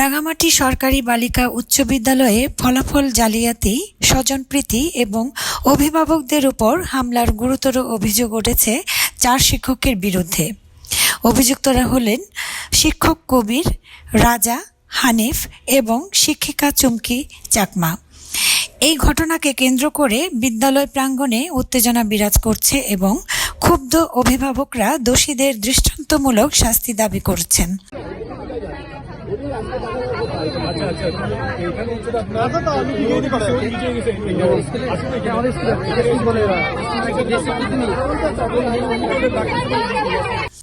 রাঙামাটি সরকারি বালিকা উচ্চ বিদ্যালয়ে ফলাফল জালিয়াতি, স্বজনপ্রীতি এবং অভিভাবকদের উপর হামলার গুরুতর অভিযোগ উঠেছে চার শিক্ষকের বিরুদ্ধে। অভিযুক্তরা হলেন শিক্ষক কবির, রাজা, হানিফ এবং শিক্ষিকা চুমকি চাকমা। এই ঘটনাকে কেন্দ্র করে বিদ্যালয় প্রাঙ্গণে উত্তেজনা বিরাজ করছে এবং ক্ষুব্ধ অভিভাবকরা দোষীদের দৃষ্টান্তমূলক শাস্তি দাবি করছেন।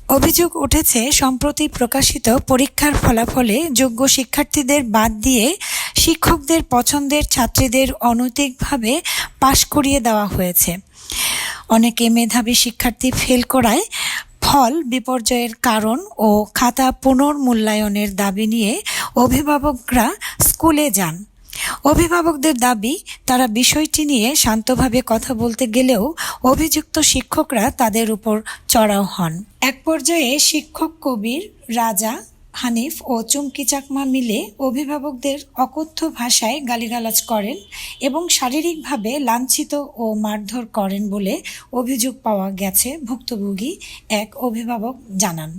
অভিযোগ উঠেছে, সম্প্রতি প্রকাশিত পরীক্ষার ফলাফলে যোগ্য শিক্ষার্থীদের বাদ দিয়ে শিক্ষকদের পছন্দের ছাত্রীদের অনৈতিকভাবে পাশ করিয়ে দেওয়া হয়েছে। অনেকে মেধাবী শিক্ষার্থী ফেল করায় ফল বিপর্যয়ের কারণ ও খাতা পুনর্মূল্যায়নের দাবি নিয়ে অভিভাবকরা স্কুলে যান। অভিভাবকদের দাবি, তারা বিষয়টি নিয়ে শান্তভাবে কথা বলতে গেলেও অভিযুক্ত শিক্ষকরা তাদের উপর চড়াও হন। এক পর্যায়ে শিক্ষক কবির, রাজা, হানিফ ও চুমকি চাকমা মিলে অভিভাবকদের অকথ্য ভাষায় গালিগালাজ করেন এবং শারীরিকভাবে লাঞ্ছিত ও মারধর করেন বলে অভিযোগ পাওয়া গেছে, ভুক্তভোগী এক অভিভাবক জানান।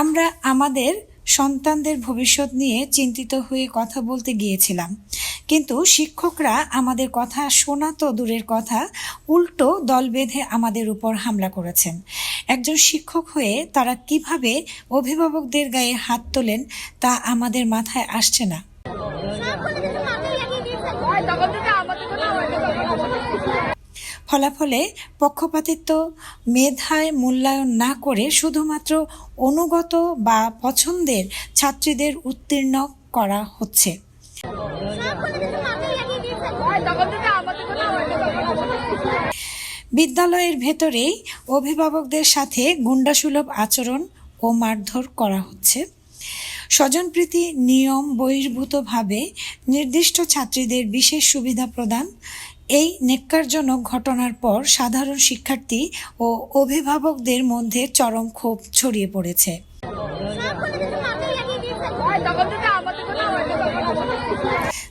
আমরা আমাদের সন্তানদের ভবিষ্যৎ নিয়ে চিন্তিত হয়ে কথা বলতে গিয়েছিলাম। কিন্তু শিক্ষকরা আমাদের কথা শোনা তো দূরের কথা, উল্টো দল বেঁধে আমাদের উপর হামলা করেছেন। একজন শিক্ষক হয়ে তারা কীভাবে অভিভাবকদের গায়ে হাত তোলেন তা আমাদের মাথায় আসছে না তখন থেকে আমাদের জন্য আমাদের ফলাফলে পক্ষপাতিত্ব, মেধায় মূল্যায়ন না করে শুধুমাত্র অনুগত বা পছন্দের ছাত্রীদের উত্তীর্ণ করা হচ্ছে। বিদ্যালয়ের ভেতরেই অভিভাবকদের সাথে গুন্ডাসুলভ আচরণ ও মারধর করা হচ্ছে। স্বজনপ্রীতি নিয়ম বহির্ভূতভাবে নির্দিষ্ট ছাত্রীদের বিশেষ সুবিধা প্রদান। এই নেক্কারজনক ঘটনার পর সাধারণ শিক্ষার্থী ও অভিভাবকদের মধ্যে চরম ক্ষোভ ছড়িয়ে পড়েছে।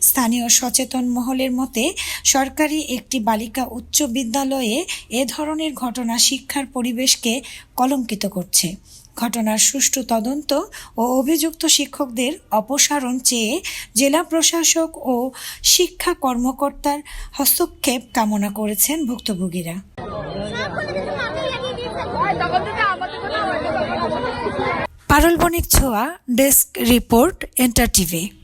স্থানীয় সচেতন মহলের মতে, সরকারি একটি বালিকা উচ্চ বিদ্যালয়ে এ ধরনের ঘটনা শিক্ষার পরিবেশকে কলঙ্কিত করছে। ঘটনার সুষ্ঠু তদন্ত ও অভিযুক্ত শিক্ষকদের অপসারণ চেয়ে জেলা প্রশাসক ও শিক্ষা কর্মকর্তার হস্তক্ষেপ কামনা করেছেন ভুক্তভোগীরা। পারলবণিক বণিক ছোয়া, ডেস্ক রিপোর্ট, এন্টার টিভি।